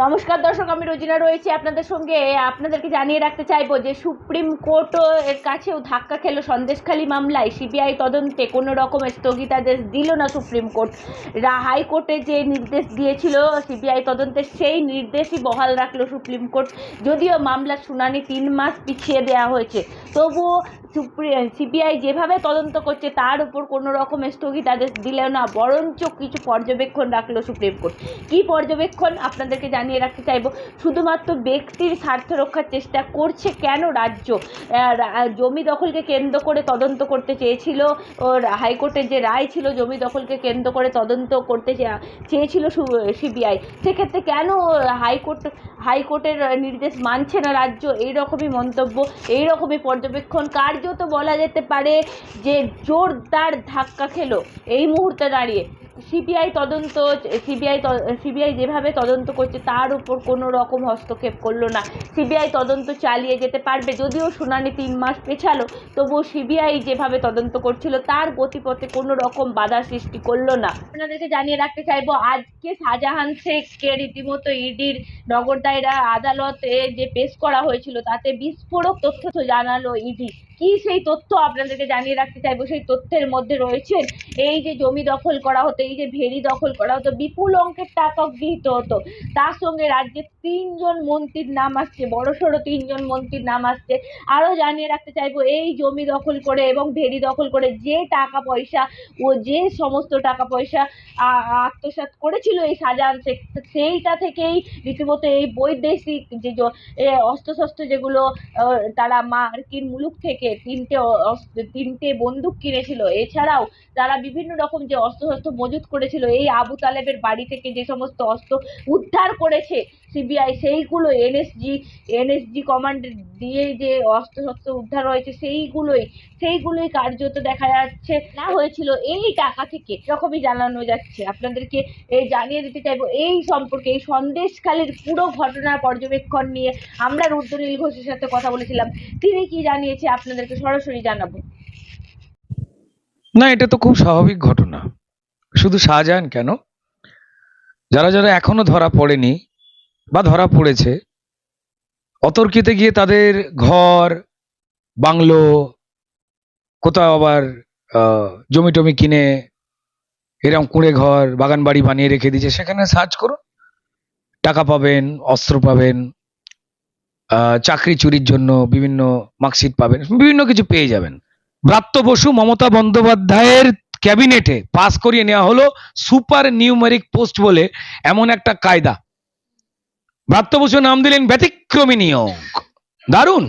নমস্কার দর্শক, আমি রোজিনা রয়েছি আপনাদের সঙ্গে। আপনাদেরকে জানিয়ে রাখতে চাইব যে সুপ্রিম কোর্ট এর কাছেও ধাক্কা খেলো সন্দেশখালী মামলায়। সিবিআই তদন্তে কোনো রকমের স্থগিতাদেশ দিল না সুপ্রিম কোর্ট। হাইকোর্টে যে নির্দেশ দিয়েছিল, সিবিআই তদন্তে সেই নির্দেশই বহাল রাখল সুপ্রিম কোর্ট। যদিও মামলার শুনানি তিন মাস পিছিয়ে দেওয়া হয়েছে। তবুও সিবিআই যেভাবে তদন্ত করছে, তার উপর কোনো রকমের স্থগিতাদেশ দিলেও না, বরঞ্চ কিছু পর্যবেক্ষণ রাখল সুপ্রিম কোর্ট। কী পর্যবেক্ষণ? আপনাদেরকে জানিয়ে রাখতে চাইব, শুধুমাত্র ব্যক্তির স্বার্থ রক্ষার চেষ্টা করছে কেন রাজ্য? জমি দখলকে কেন্দ্র করে তদন্ত করতে চেয়েছিল ওর হাইকোর্টের যে রায় ছিল, জমি দখলকে কেন্দ্র করে তদন্ত করতে চেয়েছিল সিবিআই। সেক্ষেত্রে কেন হাইকোর্ট, হাইকোর্টের নির্দেশ মানছে না রাজ্য? এইরকমই মন্তব্য, এইরকমই পর্যবেক্ষণ। কার্যত বলা যেতে পারে যে জোরদার ধাক্কা খেলো এই মুহূর্তে দাঁড়িয়ে। সিবিআই তদন্ত, সিবিআই সিবিআই যেভাবে তদন্ত করছে তার উপর কোনো রকম হস্তক্ষেপ করল না। সিবিআই তদন্ত চালিয়ে যেতে পারবে যদিও শুনানি তিন মাস পেছালো, তবুও সিবিআই যেভাবে তদন্ত করছিল তার গতিপথে কোনো রকম বাধা সৃষ্টি করল না। আপনাদেরকে জানিয়ে রাখতে চাইব, আজকে শাহজাহান শেখকে রীতিমতো ইডির নগর দায়রা আদালতে যে পেশ করা হয়েছিল তাতে বিস্ফোরক তথ্য তো জানালো ইডি। কি সেই তথ্য আপনাদেরকে জানিয়ে রাখতে চাইব? সেই তথ্যের মধ্যে রয়েছেন, এই যে জমি দখল করা হতো, এই যে ভেরি দখল করা হতো, বিপুল অঙ্কের টাকা গৃহীত হতো। তার সঙ্গে রাজ্যের তিনজন মন্ত্রীর নাম আসছে বড়সড় তিনজন মন্ত্রীর নাম আসছে। আরও জানিয়ে রাখতে চাইব, এই জমি দখল করে এবং ভেড়ি দখল করে যে টাকা পয়সা ও যে সমস্ত টাকা পয়সা আ- আত্মসাৎ করেছিল এই শেখ সেইটা থেকেই রীতিমতো এই বৈদেশিক যে অস্ত্রশস্ত্র যেগুলো তারা মার্কিন মুলুক থেকে তিনটে অস্ত্র- তিনটে বন্দুক কিনেছিল। এছাড়াও তারা বিভিন্ন রকম যে অস্ত্র অস্ত্রশস্ত্র মজুত করেছিল, এই আবু তালেবের বাড়ি থেকে যে সমস্ত অস্ত্র উদ্ধার করেছে সিবিআই, সেইগুলো এনএসজি এনএসজি কমান্ড দিয়ে যে অস্ত্রশস্ত্র উদ্ধার হয়েছে, সেইগুলোই সেইগুলোই কার্যত দেখা যাচ্ছে। না, হয়েছিল এই টাকা থেকে। এরকমই জানানো যাচ্ছে। আপনাদেরকে এই জানিয়ে দিতে চাইব, এই সম্পর্কে, এই সন্দেশখালীর পুরো ঘটনার পর্যবেক্ষণ নিয়ে আমরা রুদ্রনীল ঘোষের সাথে কথা বলেছিলাম। তিনি কি জানিয়েছে আপনাদেরকে সরাসরি জানাব। না, এটা তো খুব স্বাভাবিক ঘটনা। শুধু শাহজাহান কেন? যারা যারা এখনও ধরা পড়েনি বা ধরা পড়েছে, অতর্কিতে গিয়ে তাদের ঘর, বাংলো, কোথাও আবার জমি টমি কিনে এরকম কুঁড়ে ঘর বাগান বাড়ি বানিয়ে রেখে দিয়েছে, সেখানে সার্চ করুন। টাকা পাবেন, অস্ত্র পাবেন চাকরি চুরির জন্য বিভিন্ন মার্কশিট পাবেন, বিভিন্ন কিছু পেয়ে যাবেন। ব্রাত্য বসু মমতা বন্দ্যোপাধ্যায়ের ক্যাবিনেটে পাস করিয়ে নেওয়া হলো সুপার নিউমেরিক পোস্ট বলে এমন একটা কায়দা। ব্রাত্য বসু নাম দিলেন ব্যতিক্রমী নিয়োগ। দারুণ।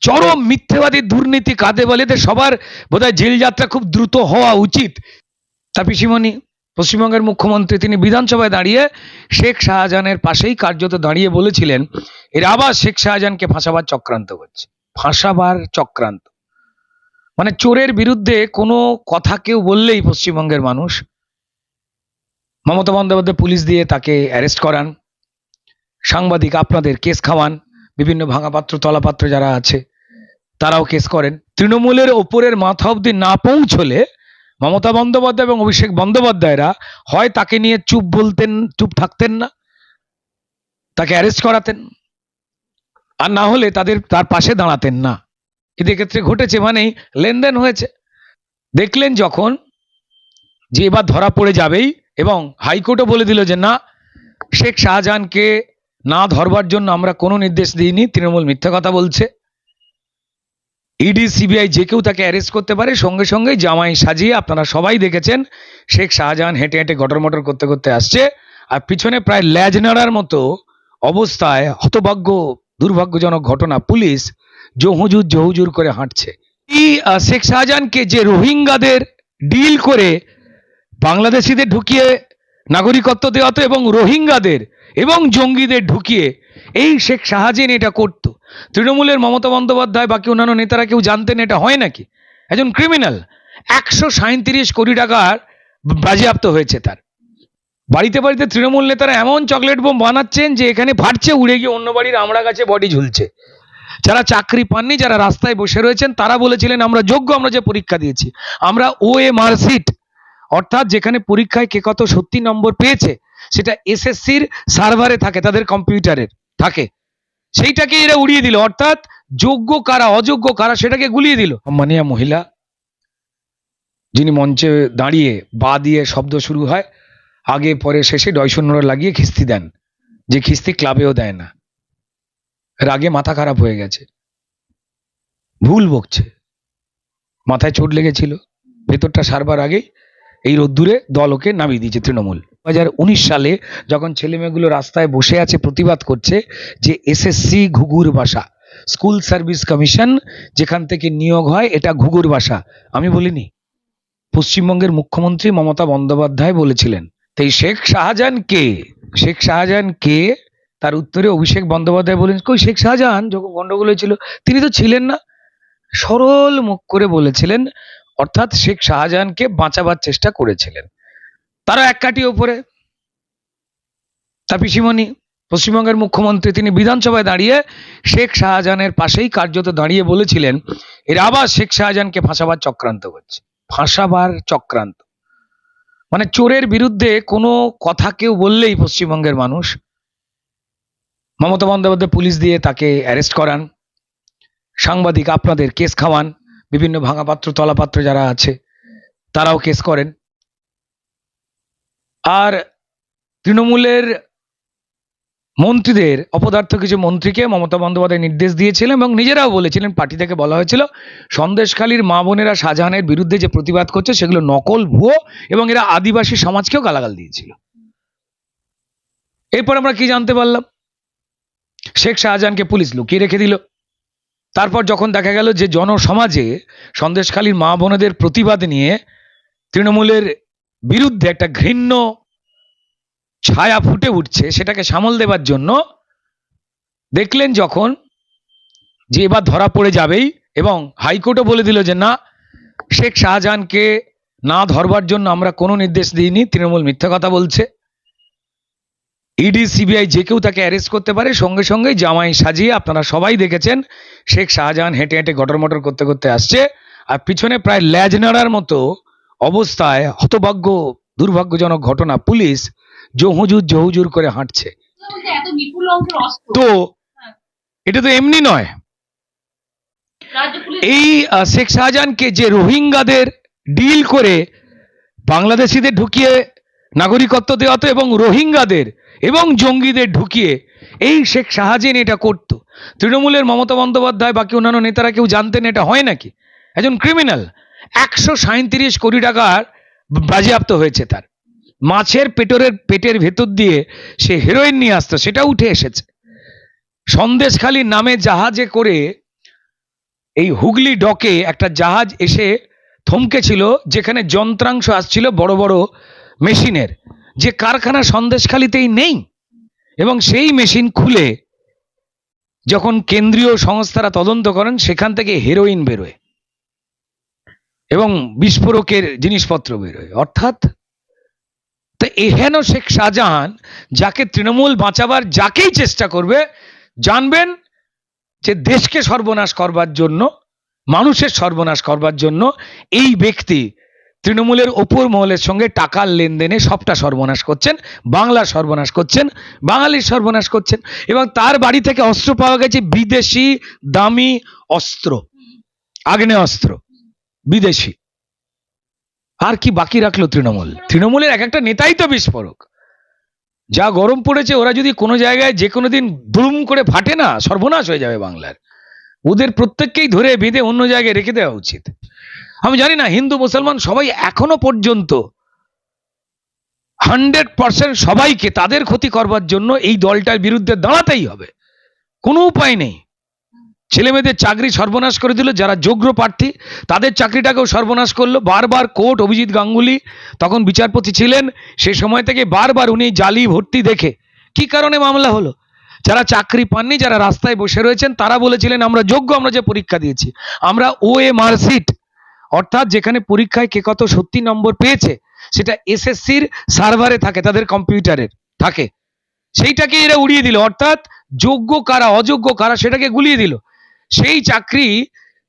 চরম মিথ্যেবাদী দুর্নীতি কাঁদে বলে সবার বোধহয় জেল যাত্রা খুব দ্রুত হওয়া উচিত। তা পিসিমণি পশ্চিমবঙ্গের মুখ্যমন্ত্রী তিনি বিধানসভায় দাঁড়িয়ে শেখ শাহজাহানের পাশেই কার্যত দাঁড়িয়ে বলেছিলেন, এরা আবার শেখ শাহজাহানকে ফাঁসাবার চক্রান্ত করছে ফাঁসাবার চক্রান্ত। মানে চোরের বিরুদ্ধে কোনো কথা কেউ বললেই পশ্চিমবঙ্গের মানুষ, মমতা বন্দ্যোপাধ্যায় পুলিশ দিয়ে তাকে অ্যারেস্ট করান, সাংবাদিক আপনাদের কেস খাওয়ান, বিভিন্ন ভাঙাপাত্র, তলাপাত্র যারা আছে, তারাও কেস করেন। তৃণমূলের ওপরের মাথা অব্দি না পৌঁছলে মমতা বন্দ্যোপাধ্যায় এবং অভিষেক বন্দ্যোপাধ্যায়রা হয় তাকে নিয়ে চুপ বলতেন, চুপ থাকতেন না, তাকে অ্যারেস্ট করাতেন আর না হলে তাদের তার পাশে দাঁড়াতেন না। কিন্তু এক্ষেত্রে ঘটেছে মানেই লেনদেন হয়েছে। দেখলেন যখন যে এবার ধরা পড়ে যাবেই এবং হাইকোর্টও বলে দিল যে না, শেখ শাহজাহানকে না ধরবার জন্য আমরা কোনো নির্দেশ দিইনি, তৃণমূল মিথ্যা কথা বলছে। ইডি সিবিআই যে কেউ তাকে অ্যারেস্ট করতে পারে, সঙ্গে সঙ্গে জামাই সাজিয়ে আপনারা সবাই দেখেছেন, শেখ শাহজাহান হেঁটে হেঁটে গটর মটর করতে করতে আসছে। আর পিছনে প্রায় ল্যাজ নাড়ার মতো অবস্থায় হতভাগ্য, দুর্ভাগ্যজনক ঘটনা, পুলিশ জহুজুর জহুজুর করে হাঁটছে। শেখ শাহজাহানকে যে রোহিঙ্গাদের ডিল করে বাংলাদেশিদের ঢুকিয়ে নাগরিকত্ব দেওয়া হতো এবং রোহিঙ্গাদের এবং জঙ্গিদের ঢুকিয়ে এই শেখ শাহজাহান এটা করত। তৃণমূলের মমতা বন্দ্যোপাধ্যায়, বাকি অন্যান্য নেতারা কেউ জানতেন এটা হয় নাকি? একজন ক্রিমিনাল একশো সাঁত্রিশ কোটি টাকার বাজেয়াপ্ত হয়েছে তার। বাড়িতে বাড়িতে তৃণমূল নেতারা এমন চকলেট বোম বানাচ্ছেন যে এখানে ফাটছে, উড়ে গিয়ে অন্য বাড়ির আমড়া গাছে বডি ঝুলছে। যারা চাকরি পাননি, যারা রাস্তায় বসে রয়েছেন, তারা বলেছিলেন, আমরা যোগ্য, আমরা যে পরীক্ষা দিয়েছি, আমরা ও এ মার্কশিট অর্থাৎ যেখানে পরীক্ষায় কে কত সত্যি নম্বর পেয়েছে, সেটা এসএসসির সার্ভারে থাকে, তাদের কম্পিউটারের থাকে। সেইটাকে এরা উড়িয়ে দিল, অর্থাৎ যোগ্য কারা, অযোগ্য কারা, সেটাকে গুলিয়ে দিল। সম্মানীয় মহিলা, যিনি মঞ্চে দাঁড়িয়ে বা দিয়ে শব্দ শুরু হয়, আগে পরে শেষে ডয়শূন্যরা লাগিয়ে খিস্তি দেন, যে খিস্তি ক্লাবেও দেয় না। রাগে মাথা খারাপ হয়ে গেছে। ভুল বকছে। মাথায় চোট লেগেছিল। ভেতরটা সারবার আগেই এই রোদ্দুরে দল ওকে নামিয়ে দিয়েছে তৃণমূল। দু হাজার উনিশ সালে যখন ছেলেমেয়েগুলো রাস্তায় বসে আছে প্রতিবাদ করছে যে এসএসসি ঘুঘুর ভাষা স্কুল সার্ভিস কমিশন যেখান থেকে নিয়োগ হয় এটা ঘুঘুর ভাষা আমি বলিনি। পশ্চিমবঙ্গের মুখ্যমন্ত্রী মমতা বন্দ্যোপাধ্যায় বলেছিলেন তাই শেখ শাহজাহান কে? শেখ শাহজাহান কে? তার উত্তরে অভিষেক বন্দ্যোপাধ্যায় বলেন, কই শেখ শাহজাহান? যখন গন্ডগোল হয়েছিল, তিনি তো ছিলেন না। সরল মুখ করে বলেছিলেন অর্থাৎ শেখ শাহজাহানকে বাঁচাবার চেষ্টা করেছিলেন। তারা এক কাটি ওপরে, তার পিসিমণি, পশ্চিমবঙ্গের মুখ্যমন্ত্রী, তিনি বিধানসভায় দাঁড়িয়ে শেখ শাহজাহানের পাশেই কার্যত দাঁড়িয়ে বলেছিলেন, এর আবার শেখ শাহজাহানকে ফাঁসাবার চক্রান্ত করছে ফাঁসাবার চক্রান্ত। মানে চোরের বিরুদ্ধে কোনো কথা কেউ বললেই পশ্চিমবঙ্গের মানুষ, মমতা বন্দ্যোপাধ্যায় পুলিশ দিয়ে তাকে অ্যারেস্ট করান, সাংবাদিক আপনাদের কেস খাওয়ান বিভিন্ন ভাঙাপাত্র তলাপাত্র যারা আছে, তারাও কেস করেন। আর তৃণমূলের মন্ত্রীদের, অপদার্থ কিছু মন্ত্রীকে মমতা বন্দ্যোপাধ্যায় নির্দেশ দিয়েছিলেন এবং নিজেরাও বলেছিলেন পার্টি থেকে বলা হয়েছিল, সন্দেশখালীর মা বোনেরা শাহজাহানের বিরুদ্ধে যে প্রতিবাদ করছে, সেগুলো নকল ভুয়ো এবং এরা আদিবাসী সমাজকেও গালাগাল দিয়েছিল। এরপর আমরা কি জানতে পারলাম? শেখ শাহজাহানকে পুলিশ লুকিয়ে রেখে দিল। তারপর যখন দেখা গেল যে জনসমাজে সন্দেশখালীর মা বোনেদের প্রতিবাদ নিয়ে তৃণমূলের বিরুদ্ধে একটা ঘৃণ্য ছায়া ফুটে উঠছে সেটাকে সামল দেবার জন্য, দেখলেন যখন যে এবার ধরা পড়ে যাবেই এবং হাইকোর্টও বলে দিল যে না, শেখ শাহজাহানকে না ধরবার জন্য আমরা কোনো নির্দেশ দিইনি, তৃণমূল মিথ্যা কথা বলছে। ইডি, সিবিআই যে কেউ তাকে অ্যারেস্ট করতে পারে, সঙ্গে সঙ্গে জামাই সাজিয়ে আপনারা সবাই দেখেছেন, শেখ শাহজাহান হেঁটে হেঁটে গটর মটর করতে করতে আসছে। আর পিছনে প্রায় ল্যাজ নাড়ার মতো অবস্থায় হতভাগ্য, দুর্ভাগ্যজনক ঘটনা, পুলিশ জহুজুর জহুজুর করে হাঁটছে। তো এটা তো এমনি নয়। এই শেখ শাহজাহানকে যে রোহিঙ্গাদের ডিল করে বাংলাদেশিদের ঢুকিয়ে নাগরিকত্ব দেওয়া হতো এবং রোহিঙ্গাদের এবং জঙ্গিদের ঢুকিয়ে এই শেখ শাহজাহান এটা করত। তৃণমূলের মমতা বন্দ্যোপাধ্যায়, বাকি অন্যান্য নেতারা কেউ জানতেন এটা হয় নাকি? একজন ক্রিমিনাল একশো সাঁত্রিশ কোটি টাকার বাজেয়াপ্ত হয়েছে তার। মাছের পেটরের পেটের ভেতর দিয়ে সে হেরোইন নিয়ে আসতো, সেটা উঠে এসেছে। সন্দেশখালী নামে জাহাজে করে এই হুগলি ডকে একটা জাহাজ এসে থমকেছিল, যেখানে যন্ত্রাংশ আসছিল বড় বড় মেশিনের, যে কারখানা সন্দেশখালিতেই নেই, এবং সেই মেশিন খুলে যখন কেন্দ্রীয় সংস্থারা তদন্ত করেন, সেখান থেকে হেরোইন বেরোয় এবং বিস্ফোরকের জিনিসপত্র বেরোয়। অর্থাৎ, তো এহেন শেখ শাহজাহান, যাকে তৃণমূল বাঁচাবার যাকেই চেষ্টা করবে, জানবেন যে দেশকে সর্বনাশ করবার জন্য, মানুষের সর্বনাশ করবার জন্য, এই ব্যক্তি তৃণমূলের ওপর মহলের সঙ্গে টাকার লেনদেনে সবটা সর্বনাশ করছেন, বাংলা সর্বনাশ করছেন বাঙালির সর্বনাশ করছেন এবং তার বাড়ি থেকে অস্ত্র পাওয়া গেছে বিদেশি দামি অস্ত্র। আগ্নেয় অস্ত্র, বিদেশি। আর কি বাকি রাখল তৃণমূল? তৃণমূলের এক একটা নেতাই তো বিস্ফোরক। যা গরম পড়েছে, ওরা যদি কোনো জায়গায় যে কোনো দিন দুম করে ফাটে না, সর্বনাশ হয়ে যাবে বাংলার। ওদের প্রত্যেককেই ধরে বেঁধে অন্য জায়গায় রেখে দেওয়া উচিত। আমি জানি না, হিন্দু, মুসলমান সবাই এখনও পর্যন্ত হান্ড্রেড পার্সেন্ট সবাইকে তাদের ক্ষতি করবার জন্য এই দলটার বিরুদ্ধে দাঁড়াতেই হবে। কোনো উপায় নেই। ছেলেমেয়েদের চাকরি সর্বনাশ করে দিল, যারা যোগ্য প্রার্থী, তাদের চাকরিটাকেও সর্বনাশ করল। বারবার কোর্ট অভিজিৎ গাঙ্গুলি তখন বিচারপতি ছিলেন, সে সময় থেকে বারবার উনি জালি ভর্তি দেখে। কি কারণে মামলা হলো? যারা চাকরি পাননি, যারা রাস্তায় বসে রয়েছেন, তারা বলেছিলেন, আমরা যোগ্য, আমরা যে পরীক্ষা দিয়েছি, আমরা ও এ মার্কশিট অর্থাৎ যেখানে পরীক্ষায় কে কত সত্যি নম্বর পেয়েছে, সেটা এসএসসির সার্ভারে থাকে, তাদের কম্পিউটারের থাকে। সেইটাকে এরা উড়িয়ে দিল, অর্থাৎ যোগ্য কারা, অযোগ্য কারা সেটাকে গুলিয়ে দিল। সেই চাকরি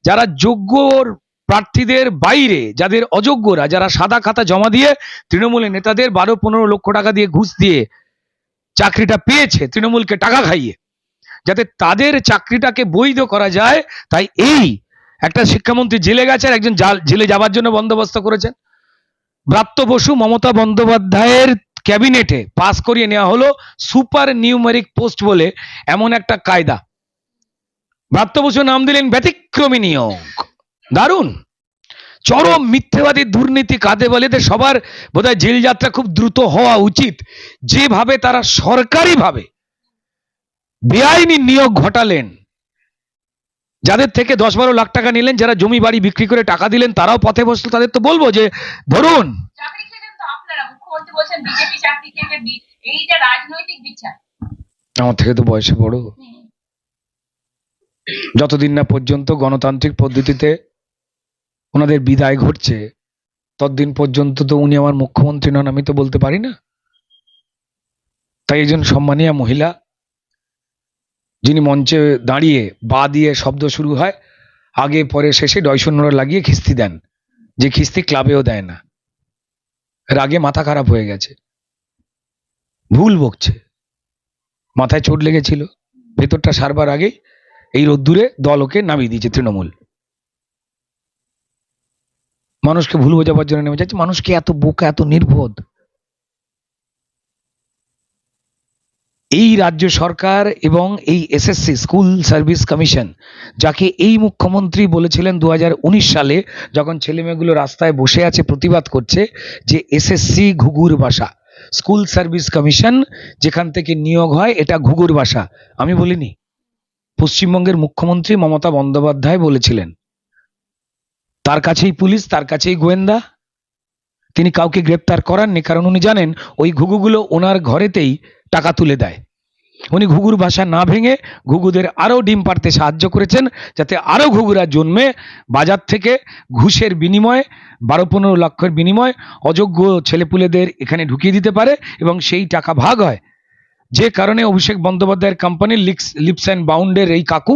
যারা যোগ্যর প্রার্থীদের বাইরে, যাদের অযোগ্যরা, যারা সাদা খাতা জমা দিয়ে তৃণমূলের নেতাদের বারো পনেরো লক্ষ টাকা দিয়ে ঘুষ দিয়ে চাকরিটা পেয়েছে, তৃণমূলকে টাকা খাইয়ে। যাতে তাদের চাকরিটাকে বৈধ করা যায়, তাই এই একটা শিক্ষামন্ত্রী জেলে গেছে আর একজন জাল- যাবার জন্য বন্দোবস্ত করেছেন। ব্রাত্য বসু মমতা বন্দ্যোপাধ্যায়ের ক্যাবিনেটে পাস করিয়ে নেওয়া হলো সুপার নিউমেরিক পোস্ট বলে এমন একটা কায়দা। ব্রাত্য বসু নাম দিলেন ব্যতিক্রমী নিয়োগ। দারুণ। চরম মিথ্যেবাদী দুর্নীতি বলে এদের সবার বোধহয় জেল যাত্রা খুব দ্রুত হওয়া উচিত। যেভাবে তারা সরকারিভাবে বেআইনি নিয়োগ ঘটালেন যাদের থেকে দশ বারো লাখ টাকা নিলেন যারা জমি বাড়ি বিক্রি করে টাকা দিলেন তারাও পথে বসল। তাদের তো বলব যে ধরুন। আমার থেকে তো বয়সে বড়। যতদিন না পর্যন্ত গণতান্ত্রিক পদ্ধতিতে ওনাদের বিদায় ঘটছে ততদিন পর্যন্ত তো উনি আমার মুখ্যমন্ত্রী নন আমি তো বলতে পারি না। তাই একজন সম্মানীয় মহিলা যিনি মঞ্চে দাঁড়িয়ে বা দিয়ে শব্দ শুরু হয়, আগে পরে শেষে ডয়শূন্যরা লাগিয়ে খিস্তি দেন, যে খিস্তি ক্লাবেও দেয় না। রাগে মাথা খারাপ হয়ে গেছে। ভুল বকছে। মাথায় চোট লেগেছিল। ভেতরটা সারবার আগেই এই রোদ্দুরে দল ওকে নামিয়ে দিয়েছে তৃণমূল। মানুষকে ভুল বোঝাবার জন্য নেমে যাচ্ছে। মানুষকে এত বোকা, এত নির্বোধ। এই রাজ্য সরকার এবং এই এসএসসি, স্কুল সার্ভিস কমিশন, যাকে এই মুখ্যমন্ত্রী বলেছিলেন দু হাজার উনিশ সালে যখন ছেলেমেয়েগুলো রাস্তায় বসে আছে প্রতিবাদ করছে যে এসএসসি ঘুঘুর ভাষা স্কুল সার্ভিস কমিশন যেখান থেকে নিয়োগ হয় এটা ঘুঘুর ভাষা আমি বলিনি। পশ্চিমবঙ্গের মুখ্যমন্ত্রী মমতা বন্দ্যোপাধ্যায় বলেছিলেন, তার কাছেই পুলিশ, তার কাছেই গোয়েন্দা। তিনি কাউকে গ্রেপ্তার করাননি, কারণ উনি জানেন ওই ঘুঘুগুলো ওনার ঘরেতেই টাকা তুলে দেয়। উনি ঘুঘুর ভাষা না ভেঙে ঘুঘুদের আরও ডিম পাড়তে সাহায্য করেছেন, যাতে আরও ঘুঘুরা জন্মে। বাজার থেকে ঘুষের বিনিময়ে, বারো পনেরো লক্ষের বিনিময়ে অযোগ্য ছেলেপুলেদের এখানে ঢুকিয়ে দিতে পারে এবং সেই টাকা ভাগ হয়। যে কারণে অভিষেক বন্দ্যোপাধ্যায়ের কোম্পানি লিপস লিপস অ্যান্ড বাউন্ডের এই কাকু।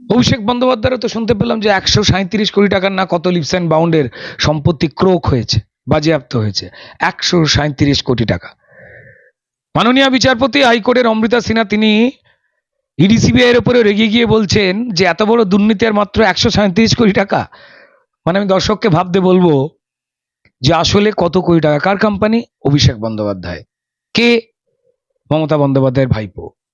অভিষেক বন্দ্যোপাধ্যায়েরও তো শুনতে পেলাম যে একশো সাঁত্রিশ কোটি টাকার না কত লিপস অ্যান্ড বাউন্ডের সম্পত্তি ক্রোক হয়েছে, বাজেয়াপ্ত হয়েছে। একশো সাঁত্রিশ কোটি টাকা। মাননীয় বিচারপতি, হাইকোর্টের অমৃতা সিনহা তিনি ইডিসিবিআইয়ের উপরে রেগে গিয়ে বলছেন যে এত বড় দুর্নীতি আর মাত্র একশো সাঁত্রিশ কোটি টাকা। মানে আমি দর্শককে ভাবতে বলব যে আসলে কত কোটি টাকা? কার কোম্পানি অভিষেক বন্দ্যোপাধ্যায়। কে? মমতা বন্দ্যোপাধ্যায়ের ভাইপো।